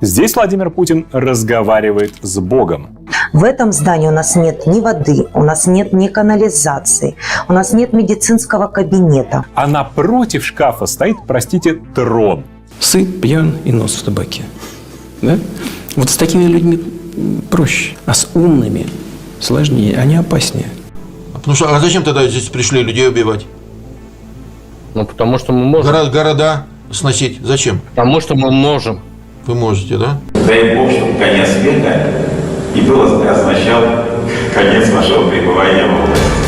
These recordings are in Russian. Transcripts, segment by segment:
Здесь Владимир Путин разговаривает с Богом. В этом здании у нас нет ни воды, у нас нет ни канализации, у нас нет медицинского кабинета. А напротив шкафа стоит, простите, трон. Сыт, пьян и нос в табаке. Да? Вот с такими людьми проще, а с умными сложнее, они опаснее. Ну что, а зачем тогда здесь пришли людей убивать? Ну, потому что мы можем. Горо- города сносить? Зачем? Потому что мы можем. Вы можете, да? Дай Бог, чтобы конец света и был означал конец вашего пребывания в власти.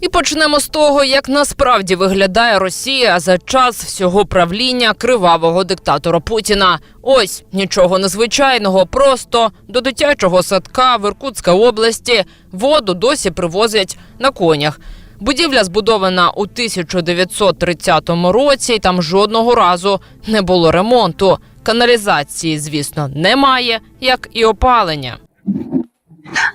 І почнемо з того, як насправді виглядає Росія за час всього правління кривавого диктатора Путіна. Ось нічого незвичайного, просто до дитячого садка в Іркутській області воду досі привозять на конях. Будівля збудована у 1930 році, і там жодного разу не було ремонту. Каналізації, звісно, немає, як і опалення.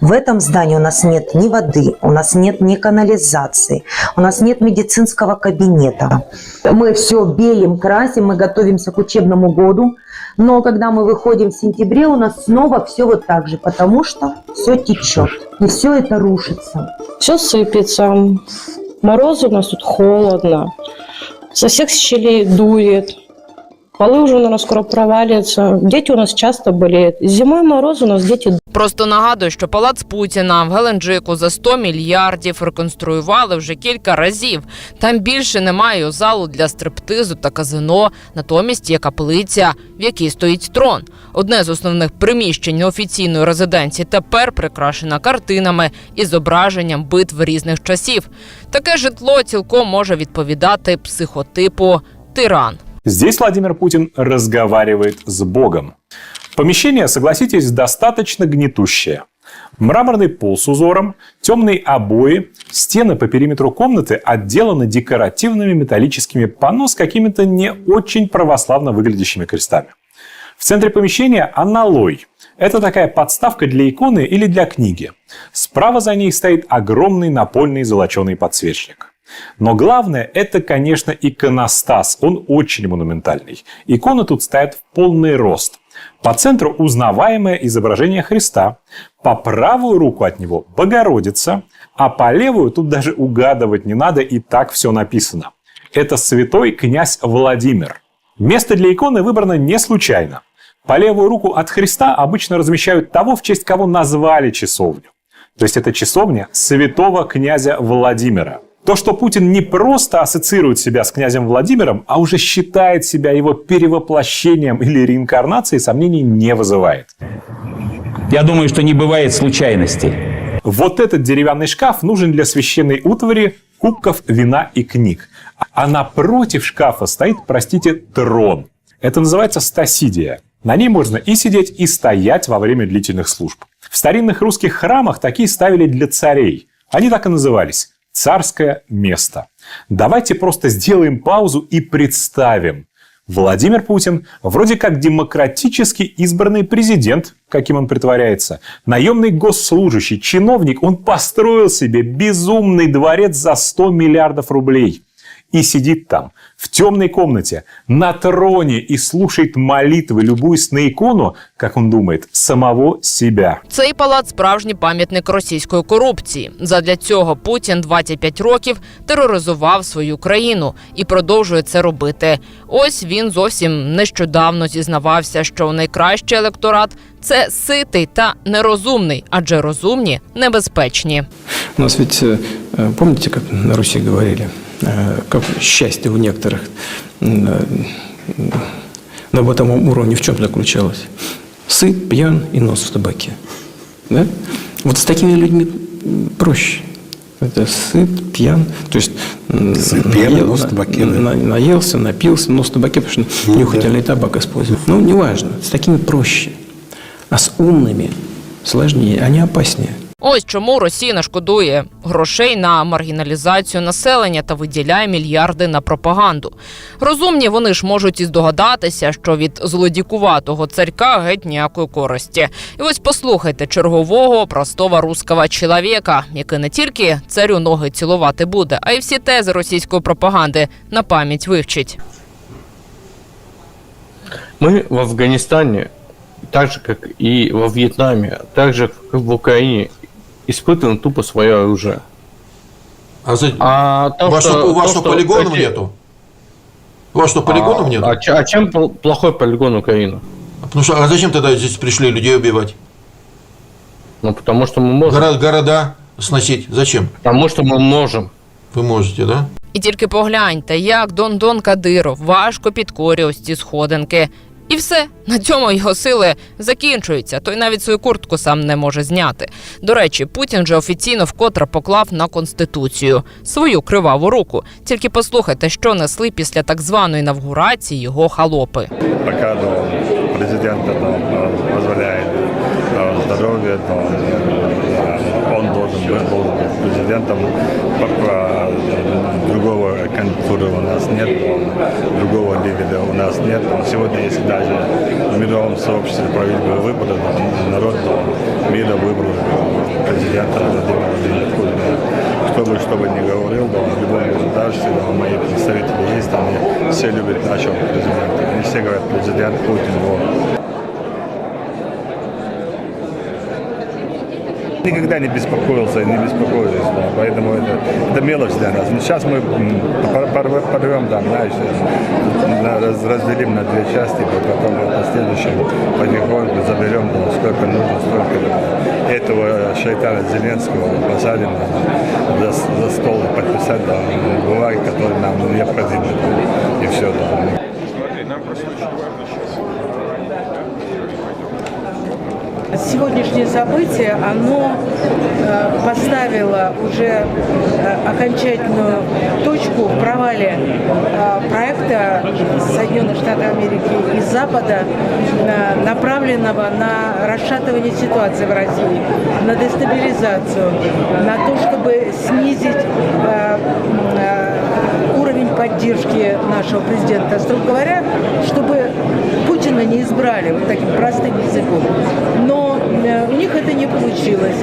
В этом здании у нас нет ни воды, у нас нет ни канализации, у нас нет медицинского кабинета. Мы все белим, красим, мы готовимся к учебному году, но когда мы выходим в сентябре, у нас снова все вот так же, потому что все течет, и все это рушится. Все сыпется. Морозы у нас тут холодно. Со всех щелей дует. Полы уже, наверное, скоро провалятся. Дети у нас часто болеют. Зимой мороз у нас дети Просто нагадую, що палац Путіна в Геленджику за 100 мільярдів реконструювали вже кілька разів. Там більше немає залу для стриптизу та казино. Натомість є каплиця, в якій стоїть трон. Одне з основних приміщень офіційної резиденції тепер прикрашена картинами і зображенням битв різних часів. Таке житло цілком може відповідати психотипу тиран. Здесь Владимир Путин разговаривает с Богом. Помещение, согласитесь, достаточно гнетущее. Мраморный пол с узором, темные обои, стены по периметру комнаты отделаны декоративными металлическими панно с какими-то не очень православно выглядящими крестами. В центре помещения аналой. Это такая подставка для иконы или для книги. Справа за ней стоит огромный напольный золоченый подсвечник. Но главное, это, конечно, иконостас. Он очень монументальный. Иконы тут стоят в полный рост. По центру узнаваемое изображение Христа. По правую руку от него Богородица. А по левую тут даже угадывать не надо, и так все написано. Это святой князь Владимир. Место для иконы выбрано не случайно. По левую руку от Христа обычно размещают того, в честь кого назвали часовню. То есть это часовня святого князя Владимира. То, что Путин не просто ассоциирует себя с князем Владимиром, а уже считает себя его перевоплощением или реинкарнацией, сомнений не вызывает. Я думаю, что не бывает случайностей. Вот этот деревянный шкаф нужен для священной утвари, кубков, вина и книг. А напротив шкафа стоит, простите, трон. Это называется стасидия. На ней можно и сидеть, и стоять во время длительных служб. В старинных русских храмах такие ставили для царей. Они так и назывались – царское место. Давайте просто сделаем паузу и представим. Владимир Путин вроде как демократически избранный президент, каким он притворяется, наемный госслужащий, чиновник, он построил себе безумный дворец за 100 миллиардов рублей. И сидит там, в темной комнате, на троне и слушает молитвы, любуясь на икону, как он думает, самого себя. Цей палац справжній пам'ятник російської корупції. Задля цього Путін 25 років тероризував свою країну і продовжує це робити. Ось він зовсім нещодавно зізнавався, що найкращий електорат це ситий та нерозумний, адже розумні небезпечні. У нас ведь, э, э, помните, как на Руси говорили, э, Как счастье у некоторых э, на бытовом уровне в чем заключалось? Сыт, пьян и нос в табаке. Да? Вот с такими людьми проще. Это сыт, пьян, то есть Сыт, пьян, наел- нос в табаке, да. на- наелся, напился, нос в табаке, потому что нюхательный табак используют. Ну, неважно, с такими проще. А с умными сложнее, они опаснее. Ось чому Росія не шкодує грошей на маргіналізацію населення та виділяє мільярди на пропаганду. Розумні вони ж можуть і здогадатися, що від злодікуватого царька геть ніякої користі. І ось послухайте чергового простого руского чоловіка, який не тільки царю ноги цілувати буде, а й всі тези російської пропаганди на пам'ять вивчить. Мы в Афганистане, так же, как и во Вьетнаме, так же, как в Украине, испытываем тупо свое оружие. А, за... А то, у вас, что- что, у вас то, что, что полигонов эти- нету? У вас что, полигонов а, нету? А, че- а чем пл- плохой полигон Украины? Потому что, а зачем тогда здесь пришли людей убивать? Ну, потому что мы можем. Горо- города сносить? Зачем? Потому что мы можем. Вы можете, да? І тільки погляньте, як Дон Дон Кадиров важко підкорює ось ці сходинки. І все на цьому його сили закінчуються. Той навіть свою куртку сам не може зняти. До речі, Путін вже офіційно вкотре поклав на конституцію свою криваву руку. Тільки послухайте, що несли після так званої інавгурації його халопи. пока президента там, здоровье, то э, он должен быть, должен быть президентом. Э, другого кандидатуры у нас нет, другого лидера у нас нет. Сегодня, если даже в мировом сообществе бы выборы, народ мира выбрал президента Владимира Владимировича. Кто бы что бы ни говорил, да, в любом государстве, да, мои представители есть, там и все любят нашего президента. Они все говорят, президент Путин, вот. Никогда не беспокоился не беспокоились, да, поэтому это, это мелочь для нас. Но сейчас мы порвем, да, знаешь, на- раз- разделим на две части, потом в последующем потихоньку заберем, да, сколько нужно, столько этого шайтана Зеленского посадим да, за, за стол и подписать да, бумаги, которые нам необходимы. И все, да. Сегодняшнее событие, оно э, поставило уже э, окончательную точку в провале э, проекта Соединенных Штатов Америки и Запада, направленного на расшатывание ситуации в России, на дестабилизацию, на то, чтобы снизить уровень поддержки нашего президента. Строго говоря, чтобы Путина не избрали вот таким простым языком. Но э, у них это не получилось.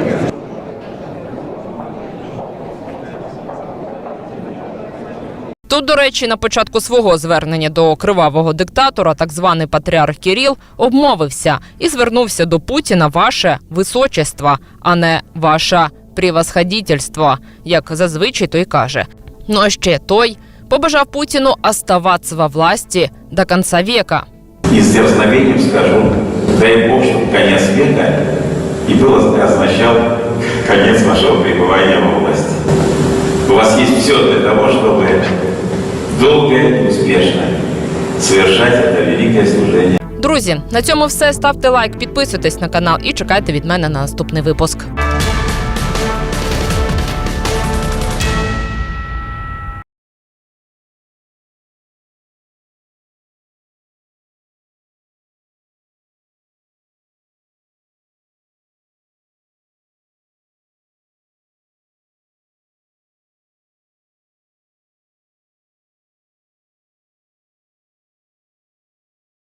Тут, до речі, на початку свого звернення до кривавого диктатора, так званий патріарх Кіріл, обмовився і звернувся до Путіна ваше височество, а не ваше превосходительство, як зазвичай той каже. Ну а ще той побажав Путіну оставатися во власті до кінця века. И с дерзновением скажу, дай Бог, чтобы конец века и был означал конец вашего пребывания во власти. У вас есть все для того, чтобы долго и успешно совершать это великое служение. Друзі, на цьому все. Ставте лайк, підписуйтесь на канал і чекайте від мене на наступний випуск.